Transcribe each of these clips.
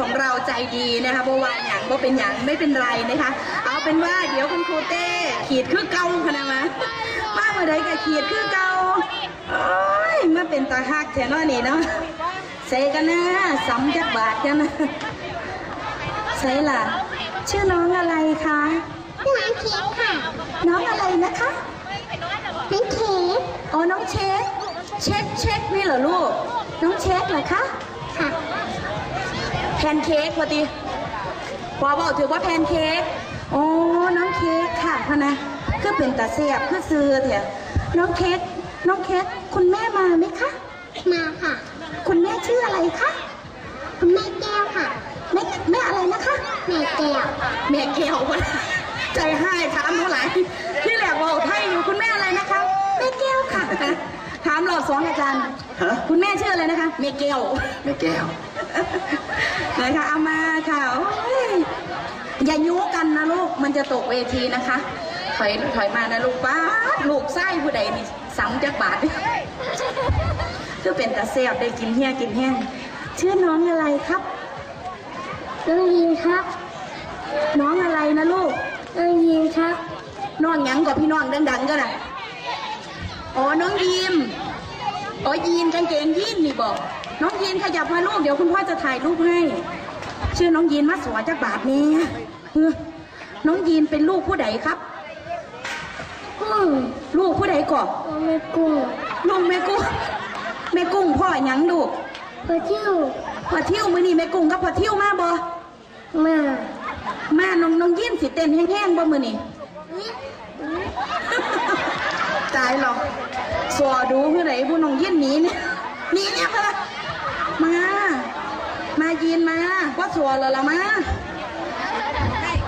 ของเราใจดีนะคะเพราะว่าอย่างก็เป็นอย่างไม่เป็นไรนะคะ เอาเป็นว่าเดี๋ยวคุณครูเต้ขีดคือเก่าพะนะมามาเมื่อใดก็ขีดคือเก่าโอ้ยมาเป็นตาฮักแถวเนาะนี่เนาะใส่กันนะสำจักบาทกันนะใส่ล่ะ ชื่อน้องอะไรคะน้องเค้กค่ะ น้องอะไรนะคะน้องเค้กอ๋อน้องเช็คเช็คเช็คนี่เหรอลูก น้องเช็คเหรอคะค่ะ แพนเค้กพอดีพอบอกถือว่าแพนเค้กอ๋อน้องเค้กค่ะพะนะคือเป็นตาเสียบคือซื้อเถอะน้องเค้กน้องเค้กคุณแม่มาไหมคะมาค่ะ คุณแม่ชื่ออะไรคะคุณแม่แก้วค่ะแม่แม่อะไรนะคะแม่แก้วแม่เกลวะใจให้ถามหนูหลายที่แหลกบอกไทยอยู่คุณแม่อะไรนะคะแม่แก้วค่ะถามรอบสองอาจารย์ฮะคุณแม่ชื่ออะไรนะคะแม่แก้วแม่แก้ว เลยค่ะเอามาค่ะโอ้ยอย่ายุกันนะลูกมันจะตกเวทีนะคะ ถอยถอยมานะลูกป้าดลูกไส้ผู้ใดนี่สังจักบาทคือเป็นตาเสียบได้กินเฮียกินแห้งชื่อน้องอะไรครับน้องยินครับ น้องอะไรนะลูกน้องยินครับน้องหยังกับพี่น้องดังๆก็ได้อ๋อน้องยีมอ๋อยีนกางเกงยีนนี่บอก น้องยีนขยับมาลูกเดี๋ยวคุณพ่อจะถ่ายรูปให้ ชื่อน้องยีนมาสวยจากบาทเนี่ยเออน้องยีนเป็นลูกผู้ใดครับกุ้งลูกผู้ใดก่อนน้องแม่กุ้งลูกแม่กุ้งแม่กุ้งพ่อหยังลูกพอเที่ยวพอเที่ยวมือนี่แม่กุ้งกับพอเที่ยวมาบ่มามาน้องน้องยีนสิเต้นแห้งๆบ่มือนี่ตายหรอกสัวดูคือไหนผู้น้องยินหนีเนี่ยหนีเนี่ยค่ะ มา มายินมาว่าสัวแล้วละมา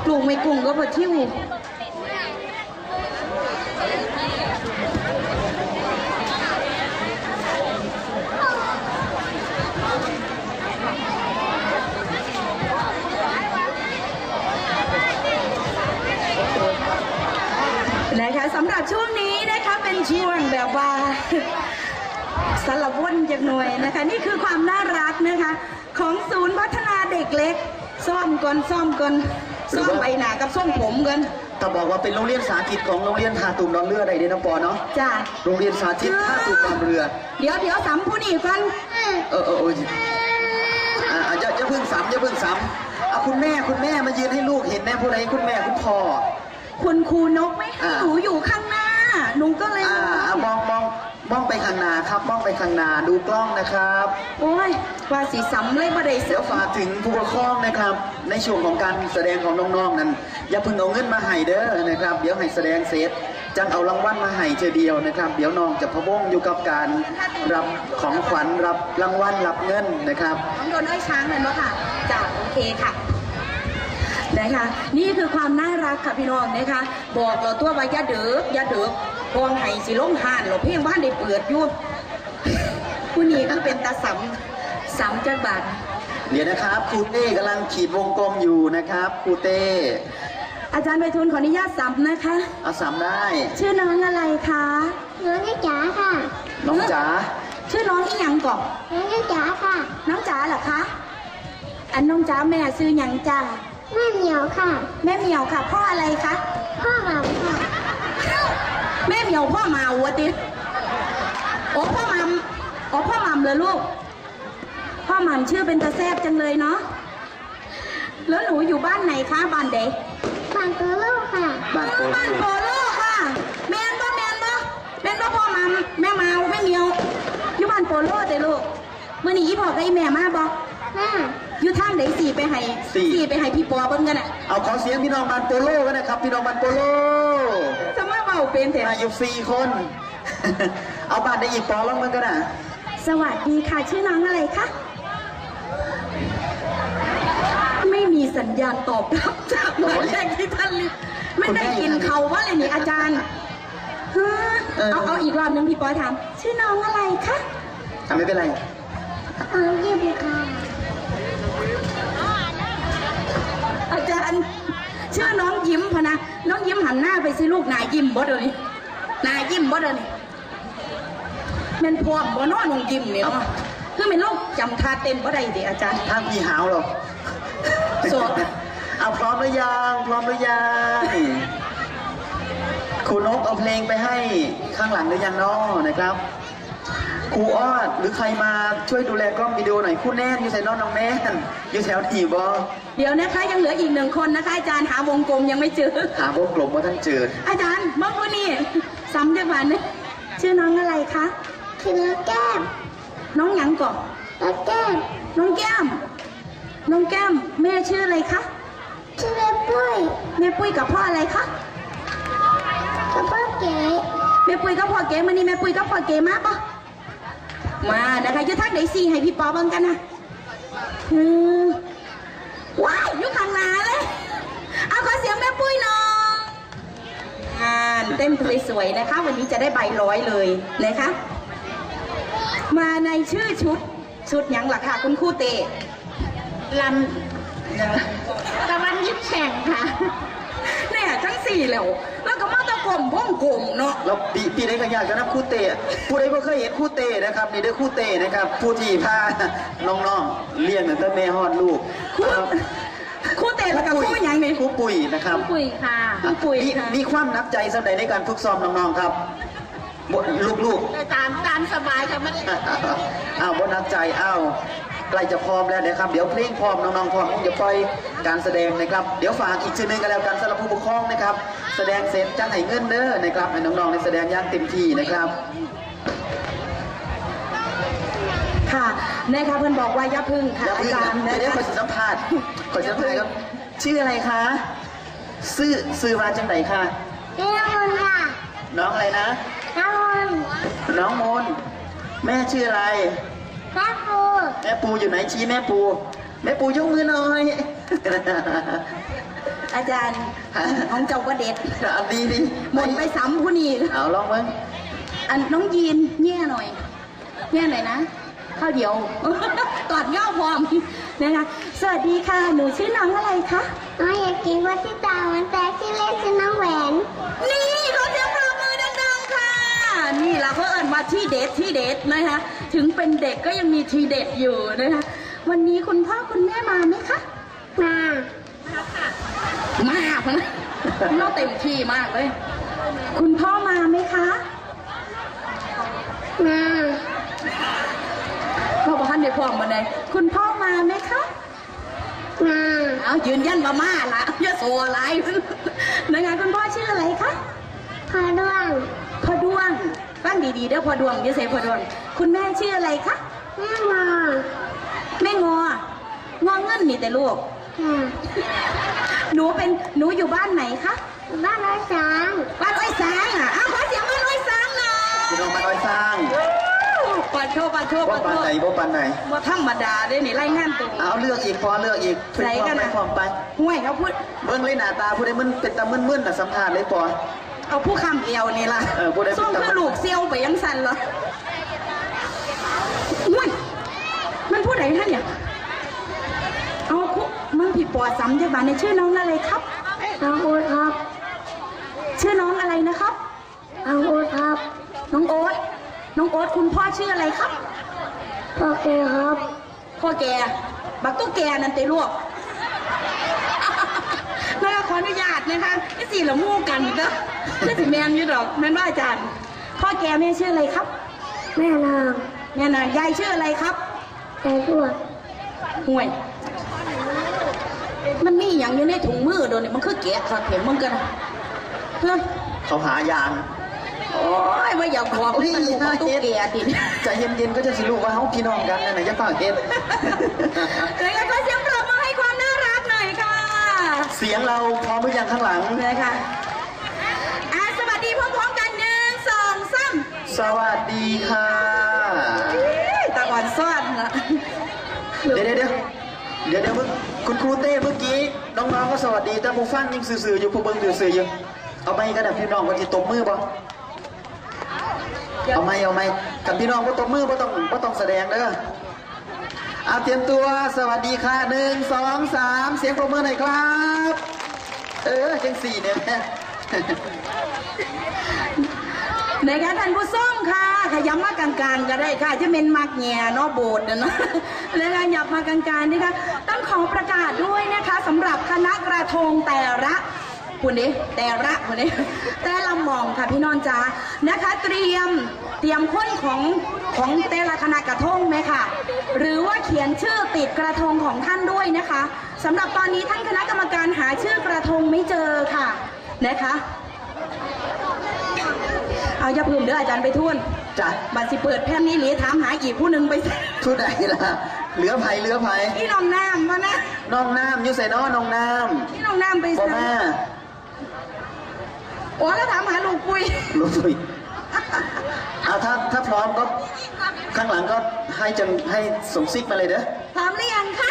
กลุ่มไม่กลุ่มก็พอทิวนะคะสำหรับช่วงนี้นะคะเป็นช่วงแบบว่า สลับวนจากหน่วยนะคะ นี่คือความน่ารักนะคะ ของศูนย์พัฒนาเด็กเล็ก ซ่อมก่อนซ่อมก่อนซ่อมใบหนากับซ่อมผมกันถ้าบอกว่าเป็นโรงเรียนสาธิตของโรงเรียนท่าตุ่มดอนเรือได้เด้น้องปอเนาะจ้าโรงเรียนสาธิตท่าตุ่มดอนเรือ เดี๋ยวเดี๋ยวสำผู้นี่กันเออเออเอออ่าอ่าอย่าอย่าเพิ่งซ้ำอย่าเพิ่งซ้ำเอาคุณแม่คุณแม่มายืนให้ลูกเห็นแน่ผู้ใดคุณแม่คุณพ่อคุณครูนกไม่ให้อ่าหนูอยู่ข้างหน้าหนูก็เลยอ่าอ่ามองมอง มองไปข้างหน้าครับมองไปข้างหน้าดูกล้องนะครับ โอ้ยว่าสีสำเลยบ่ได้เสีเดี๋ยยวฝากถึงผู้ปกครองนะครับ ในช่วงของการแสดงของน้องๆนั้นอย่าเพิ่งเอาเงินมาให้เด้อนะครับ เดี๋ยวให้แสดงเสร็จจังเอารางวัลมาให้เธอเดียวนะครับ เดี๋ยวน้องจะพะวงอยู่กับการรับของขวัญรับรางวัลรับเงินนะครับ น้องโดนอ้อยช้างเลยเนาะค่ะจ้าโอเคค่ะ นะคะ นี่คือความน่ารักค่ะพี่น้องนะคะ บอกเราตัวว่าอย่าเดือกอย่าเดือกกองไห้สิลงหานเราเพียงบ้านได้เปิดอยู่ผู้นี้คือเป็นตาสำสำจักบาทเดี๋ยวนะครับครูเต้กำลังขีดวงกลมอยู่นะครับครูเต้อาจารย์ไปทุนขออนุญาตสำนะคะเอาสามได้ ชื่อน้องอะไรคะน้องแม่จ๋าค่ะ น้องจ๋าชื่อน้องที่ยังก่อนน้องแม่จ๋าค่ะ น้องจ๋าเหรอคะ อันน้องจ๋าแม่ซื้อหยังจ้า แม่เหมียวค่ะ แม่เหมียวค่ะพ่ออะไรคะพ่อหมาค่ะแม่เหมียวพ่อมาวะติโอ้พ่อมัมโอ้พ่อมัมเลยลูก พ่อมัมชื่อเป็นตาแซบจังเลยเนาะแล้วหนูอยู่บ้านไหนคะบ้านเด็กบางตัวโลกค่ะบ้านโปรบ้านสุโปโลค่ะ แมนบ่แมนบ่แมนบ่พ่อมัมแม่มาวแม่เหมียวอยู่บ้านโปโลเด้ลูกเมื่อนี้อีพ่อกับอีแม่มาบ่แม่ อยู่ทางไหนสี่ไปให้สี่ไปให้พี่ปอเบิ่งกันน่ะเอาขอเสียงพี่น้องบ้านโปโลกันนะครับ พี่น้องบ้านโปโลจะมาเบาเป็นเถอาอะยุสี่คน เอาบ้านได้อีกปอลงมันก็นะสวัสดีค่ะ ชื่อน้องอะไรคะไม่มีสัญญาณตอบรับจากหมายเลขที่ท่านเรียกไม่ได้กินเขาว่าเลยนี่อาจารย์ฮะเอาเอาอีกรอบหนึงพี่ปอยถามชื่อน้องอะไรคะ ทำไม่เป็นไร เอาเยี่ยมค่ะ อาจารย์ ชื่อน้องยิ้มพะนะ น้องยิ้มหันหน้าไปสิลูกนายยิ้มบ่เดี๋ยวนี้นายยิ้มบ่เดี๋ยวนี้แมันพร้อมบ่เน้อน้องยิ้มเนี่ยเนาะคือเป็นโรคจำท่าเต้นบ่ได้ดิอาจารย์ถ้าพี่หาวหรอกหรือยังพร้อมหรือยังครูนกเอาเพลงไปให้ข้างหลังหรือยังน้อนะครับ ครูอ้อดหรือใครมาช่วยดูแลกล้องวิดีโอหน่อยครูแน่นอยู่ใส่น้องน้องแน่นอยู่แถวทีบอเดี๋ยวนะคะยังเหลืออีกหนึ่งคนนะคะ อาจารย์หาวงกลมยังไม่เจอ หาวงกลมว่าท่านเจอ อาจารย์มองคนนี่ซ้ำจังหวะนึงชื่อน้องอะไรคะคือน้องแก้ม น้องหยังก่อนน้องแก้ม น้องแก้ม น้องแก้มแม่ชื่ออะไรคะชื่อเล่นปุ้ยแม่ปุ้ยกับพ่ออะไรคะกับพ่อเก๋แม่ปุ้ยกับพ่อเก๋มานี่แม่ปุ้ยกับพ่อเก๋มาปะ มานะคะอยุทักไหนสี่ให้พี่ปอเบังกันนะอืมว้ายอยุข้างหน้าเลย เอาขอเสียงแม่ปุ้ยหน่อยงานเต้นสวยๆนะคะ วันนี้จะได้ใบร้อยเลยนะคะ มาในชื่อชุดชุดหยังล่ะค่ะคุณครูเตลำตะวันยิบแข่งค่ะเนี่ยทั้งสี่แล้ว แล้วมมพ่องกลมเนาะแล้วปีปีใดก็อยากจะนับคู่เตะผู้ใดบ่เคยเห็นคู่เตะนะครับนี่เด้คู่เตะนะครับ ผู้ที่พาน้องๆเลี้ยงตั้งแต่แม่ฮอดลูกครูครูเตะแล้วกับครูหยังนี่ครูปุ๋ยนะครับปุ๋ยค่ะครูปุ๋ยมีค่ะมีความนับใจสำใดในการฝึกซ้อมน้องๆครับบ่ลูกตามตามสบายค่ะไม่ได้ อ้าวบ่นับใจอ้าว ใกล้จะพร้อมแล้วนะครับ เดี๋ยวเพลงพร้อมน้องๆพร้อมจะปล่อยการแสดงนะครับ เดี๋ยวฝากอีกชื่อหนึงกันแล้วกันสำหรับผู้ปกครองนะครับ แสดงเสร็จจังให้เงินเด้อนะครับให้น้องๆได้แสดงอย่างเต็มที่นะครับค่ะนะคะเพื่อนบอกว่าอย่าพึ่งค่ะอย่าอาเพิ่งจารย์นะนะเดี๋ยวขอคะสัมภาษณ์ขอสัมภาษณ์ครับชื่ออะไรคะซื้อซื้อมาจังไหนคะนี่น้องมนต์ค่ะ น้องอะไรนะ น้องมนต์น้องมนต์แม่ชื่ออะไร แม่ปูแม่ปูอยู่ไหนชี้แม่ปู แม่ปูยกมือหน่อย อาจารย์ของเจ้าก็เด็ดอันดีดีหมดไปซ้ำผู้นี้เอาลองมึงอันน้องยีนแย่หน่อยแย่หน่อยนะข้าวเดียวกอดย่อพร้อมนะคะสวัสดีค่ะ หนูชื่อน้องอะไรคะน้องอยากกินวัตถุตามันแต่ที่เล่นคือน้องแหวน นี่ นี่เราก็เอิญมาที่เด็ดที่เด็ดนะคะถึงเป็นเด็กก็ยังมีทีเด็ดอยู่นะคะวันนี้คุณพ่อคุณแม่มาไหมคะมามากนะเราเต็มที่มากเลย คุณพ่อมาไหมคะมาพ่อบอกท่านในพร้อมมาเลยคุณพ่อมาไหมคะมาเอายืนยันมามาละอย่าโซอะไรนะคะคุณพ่อชื่ออะไรคะพอดวงพ่อดวง ฟังดีๆเด้อพ่อดวงอย่าเสียพ่อดวง คุณแม่ชื่ออะไรคะแม่มอแม่งองอเงินนี่แต่ลูกค่ะหนูเป็นหนูอยู่บ้านไหนคะบ้านร้อยสามบ้านอ้อยสางอะอ้าวขอเสียงบ้านอ้อยสางหน่อยพี่น้องมาน้อยสร้างปัดโชว์ปัดโชว์ว่าปัดปานโชว์ไหนว่าปานไหนว่าธรรมดาเด้นี่ไล่งานตัวเอาเลือกอีกพอเลือกอีกฝึกไหนพร้อกัมนไปน่ะพร้อมไปห่วยเขาพูดเบิ้งเลยหน้าตาผู้ใดมึนเป็นตามึนๆน่ะสัมภาษณ์เลยปอ เอาผู้คำเอวนี่ล่ะเออผู้ใดเป็นส่งตำคือลูกเซียวไปยังสันเหรอห่วยมันพูดอะไรท่านเนี่ย เอาคุมันผิดปอดซ้ำใช่ปะในชื่อน้องอะไรครับ น้องอูดครับ ชื่อน้องอะไรนะครับ น้องอูดครับ น้องโอ๊ต น้องโอ๊ตคุณพ่อชื่ออะไรครับ พ่อเกครับ พ่อแก บักตุ๊กแกนั่นเตลูกนะคะขออนุญาตนะคะนี่สี่ละมู่กันเด้ อนี่สิแมนอยู่ดอกแม่นว่าอาจารย์พ่อแกแม่ชื่ออะไรครับ แม่นางแม่นางยายชื่ออะไรครับใจพวกห่วย มันมีอย่างอยู่ในถุงมือโดนเนี่ยมันคือแกะครับเห็นมึงกันเฮ้ยเขาหายางโอ้ยว่าอย่าบอกนี่มันบอกตุ๊กแกติใจเย็นๆก็จะสิรู้ว่าเฮาพี่น้องกันนั่นน่ะอย่าฝากเฮ็ดเลยก็เสียงปรบมือให้ความน่ารักหน่อยค่ะ เสียงเราพร้อมหรือยังข้างหลังเลยค่ะอะสวัสดีพร้อมๆกันหนึ่งสองสาม สวัสดีค่ะเอ้ยตะก่อนซ่อนละเดี๋ยวเดี๋ยวเดี๋ยวเดี๋ยวเดี๋ยวเพิ่งคุณครูเต้เมื่อกี้น้องๆก็สวัสดีแต่ผู้ฟังยังสื่อๆอยู่ผู้เบิ่งสื่อๆอยู่เอาไหมกันนะพี่น้องว่าที่ตบมือบ่เอาไหมเอาไหมกับพี่น้องก็ตบมือบ่ต้องบ่ต้องแสดงเด้อเอาเตรียมตัวสวัสดีค่ะหนึ่งสองสามเสียงปรบมือหน่อยครับ เออจังสี่เนี่ยแม่ในการท่านผู้ส้มค่ะ ขยับมากลางๆก็ได้ค่ะจะเป็นมักแง่เนาะโบดนะเนาะและการหยับมากลางๆนี่ค่ะต้องขอประกาศด้วยนะคะสำหรับคณะกระทงแต่ละคุณนี้แต่ละคุณนี้แต่ละมองค่ะพี่นอนจ้านะคะ เตรียมเตรียมค้นของของแต่ละคณะกระทงไหมค่ะ หรือว่าเขียนชื่อติดกระทงของท่านด้วยนะคะสำหรับตอนนี้ท่านคณะกรรมการหาชื่อกระทงไม่เจอค่ะนะคะ เอาอย่าพึ่งเด้ออาจารย์ไปทุ่นจ้ะบัตรสิเปิดแผ่นนี้หรือถามหาอีกผู้หนึ่งไปทุดไหนล่ะเหลือไผเหลือไผพี่น้องน้ำมานะน้องน้ำอยูใส่น้อน้องน้พี่น้องน้ำไปำพ่อแม่โอ้แล้วถามหาลูกปุ้ยรู้สุยเอาถ้าถ้าพร้อมก็ข้างหลังก็ให้จังให้ส่งซิกมาเลยเด้อพร้อมหรือยังคะ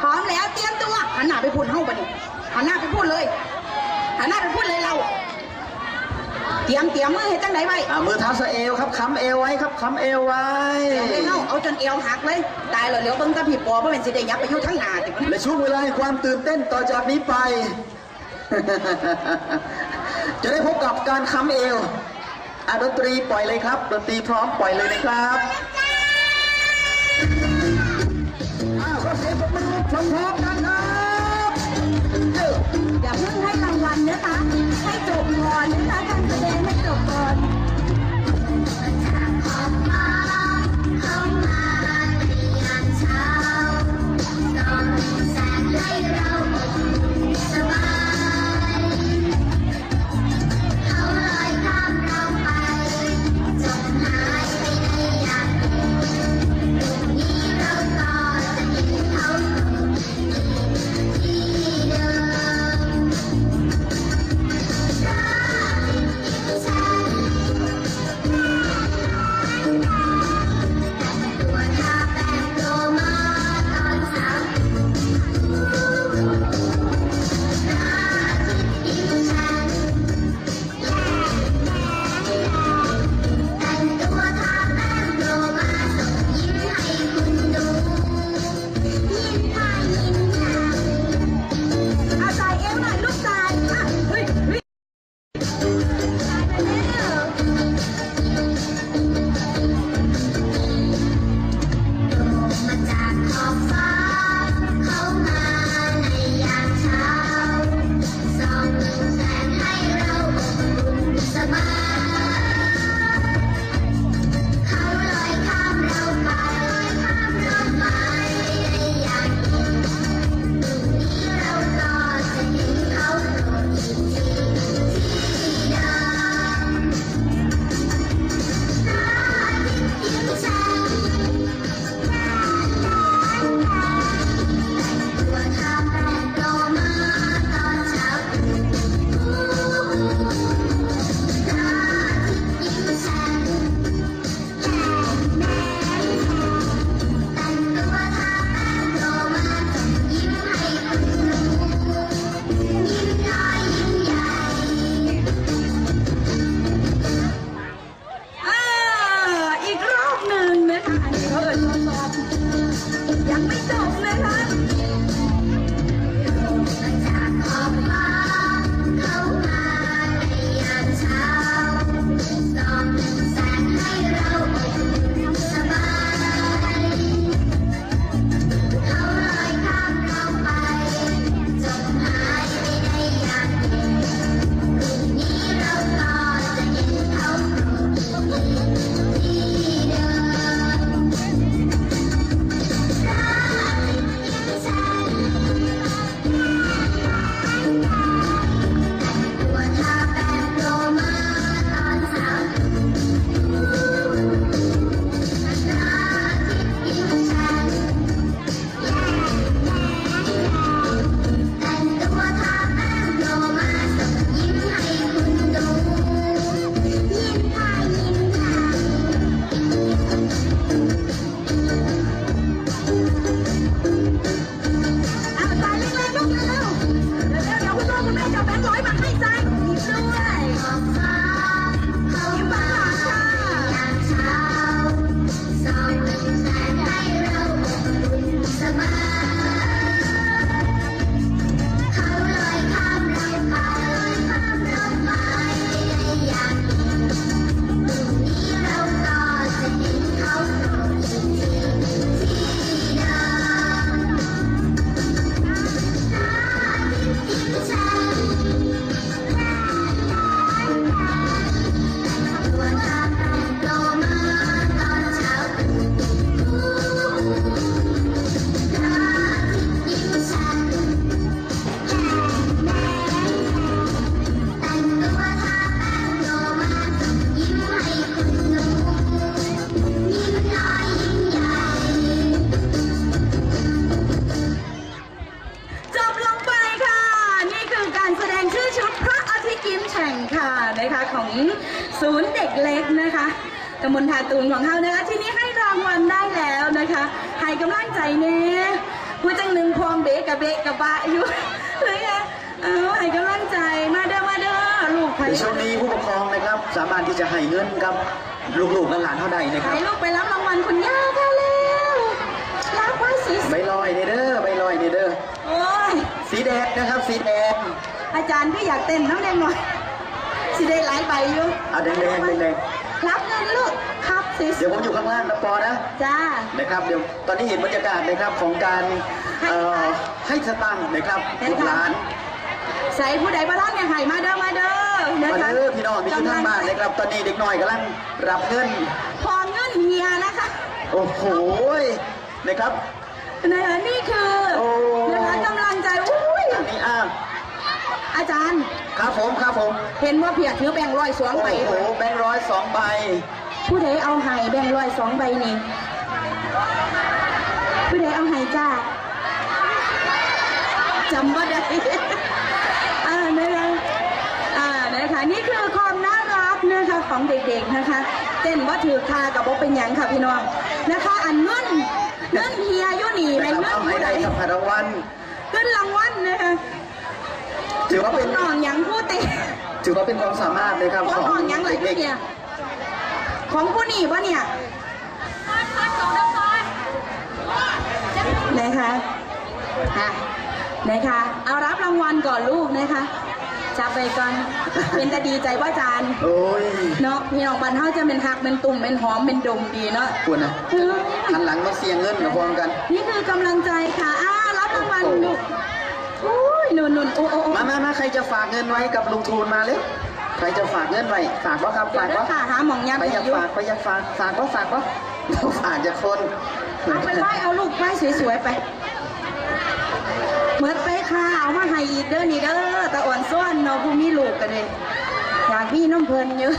พร้อมแล้วเตรียมตัวหันหน้าไปพูดเฮ้าบัดนี้หันหน้าไปพูดเลยหันหน้าไปพูดเลยเรา เตรียมเตรียมมือให้จังไหนไว้อ่ามือเท้าสะเอวครับค้ำเอวไว้ครับค้ำเอวไว้ เอาเลยเฮ้าเอาจนเอวหักเลย ตายเลยเหลียวเบิ่งตาผีปอเพราะเป็นสิได้ยับไปอยุ่ทั้งหน้าติมันและช่วงเวลาแห่งความตื่นเต้นต่อจากนี้ไป จะได้พบกับการค้ำเอวอะดนตรีปล่อยเลยครับ ดนตรีพร้อมปล่อยเลยนะครับอ้าวขอเสียงปรบมือพร้อมๆกันครับเอ้าอย่าเพิ่งให้ราง วันนะคะให้จบก่อนนะคะการแสดงให้จบก่อน นของเขานะคะ ที่นี้ให้รางวัลได้แล้วนะคะให้กำลังใจเน่ผู้จังหนึ่งพวงเบกกับเบกกับบะอยู่เลยค่ะเอาให้กำลังใจมาเด้อมาเด้อลูกไผ่ในช่วงนี้ผู้ปกครองนะครับ สามารถที่จะให้เงินกับลูกๆและหลานเท่าใดนะคไผ่รับลูกไปรับรางวัลคุณย่าค่ะเร็วรับไว้สิใบลอยเด้อใบลอยเด้อโอ้ยสีแดงนะครับ สีแดงอาจารย์ก็อยากเต้นน้ำแดงหน่อยสิได้หลายใบอยู่อะแดงแดงแดงแดงรับเงินลูก เดี๋ยวผมอยู่ข้างล่างนะปอนะ จ้า นะครับเดี๋ยวตอนนี้เห็นบรรยากาศนะครับของการเอ่อให้สตังค์นะครับเห็นลูกค่ะหลานใส่ผู้ใดบ้านเนี่ยให้มาเด้อมาเด้อนะมาคะเด้อพี่น้องที่อยู่ทางบ้านนะครับ ตอนนี้เด็กน้อยกำลังรับเงิน พอเงินเฮียนะคะโอ้โหนะครับนะคะนี่คือโอ้ นะคะกำลังใจอุ้ยอันนี้อ้างอาจารย์ ครับผมครับผม เห็นว่าเพียถือแบ่งค์ร้อยสองโอ้ใบโหแบงค์ร้อยสองใบ ผู้ใดเอาให้แบ่งค์ร้อยสองใบนี่ผู้ใดเอาให้จ้าจำว่าได้อ่านะคะอ่านะคะนี่คือความน่ารักนะคะของเด็กๆนะคะ เต้นว่าถือคากับว่าเป็นหยังค่ะพี่น้องนะคะ อันเงินเงินเฮียอยุนี่นะแม่นครับเงินเอาให้ผู้ใดได้ครับรางวัลเงินรางวัลนะคะถือว่าเป็นน้องหยังผู้เต้นถือว่าเป็นความสามารถนะครับขขอองงน้องหยังไรเด็กเนี่ย ของผู้นี่ปะเนี่ยนะคะอะนะคะ เอารับรางวัลก่อนลูกนะคะจับไปก่อน เป็นตาดีใจว่าจานๆโอ้ย เนาะพี่น้องบ้านเฮาจะเป็นหักเป็นตุ่มเป็นหอมเป็นดมดีเนาะควรนะหันหลังมาเสียเงินกับพร้อมกัน นี่คือกำลังใจค่ะอ่ารับรางวัลลูกอุ้ยนุ่นนุ่นโอ้โอ้โอ้มามามาใครจะฝากเงินไว้กับลุงทูนมาเลยใครจะฝากเงินไว้ฝากว่าครับเดี๋ยฝาวกเด้อว่าค่ะหาหมองยามไปอยากอยู่ฝากไปอยากฝากฝากว่าฝากว่าฝากจากคนเอาไปไหว้เอาลูกไหว้สวยๆไปเหมือนไปค่ะเอามาให้อีกเด้อนี่เด้อตาอ่อนซ้อนเนาะผู้มีลูกกันเลยอยากพี่น้ำเพลินเยอะ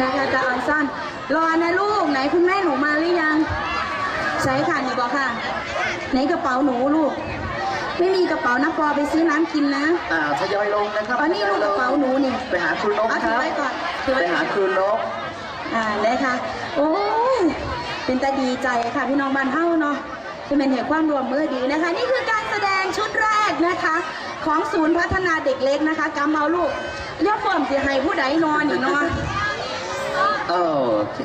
นะคะตาอ่อนซ้อนรอนะลูกไหนคุณแม่หนูมาหรือยัง ใช่ค่ะนี่บอกค่ะ ไหนกระเป๋าหนูลูก ไม่มีกระเป๋านะปอไปซื้อน้ำกินนะอ่าทยอยลงนะครับอ๋อนี่ลูกกระเป๋าหนูนี่ไปหาครูนกเอาคถือรับไว้ก่อนถือไปไว้หาครูนก อ่านะคะ โอ้ยเป็นตาดีใจค่ะพี่น้องบ้านเฮาเนาะจะเป็นเหตุความรวมมือดีนะคะ นี่คือการแสดงชุดแรกนะคะ ของศูนย์พัฒนาเด็กเล็กนะคะกำเอาลูกเรียกเฟิร์มสิให้ผู้ใดนอนนี่นอนโอเค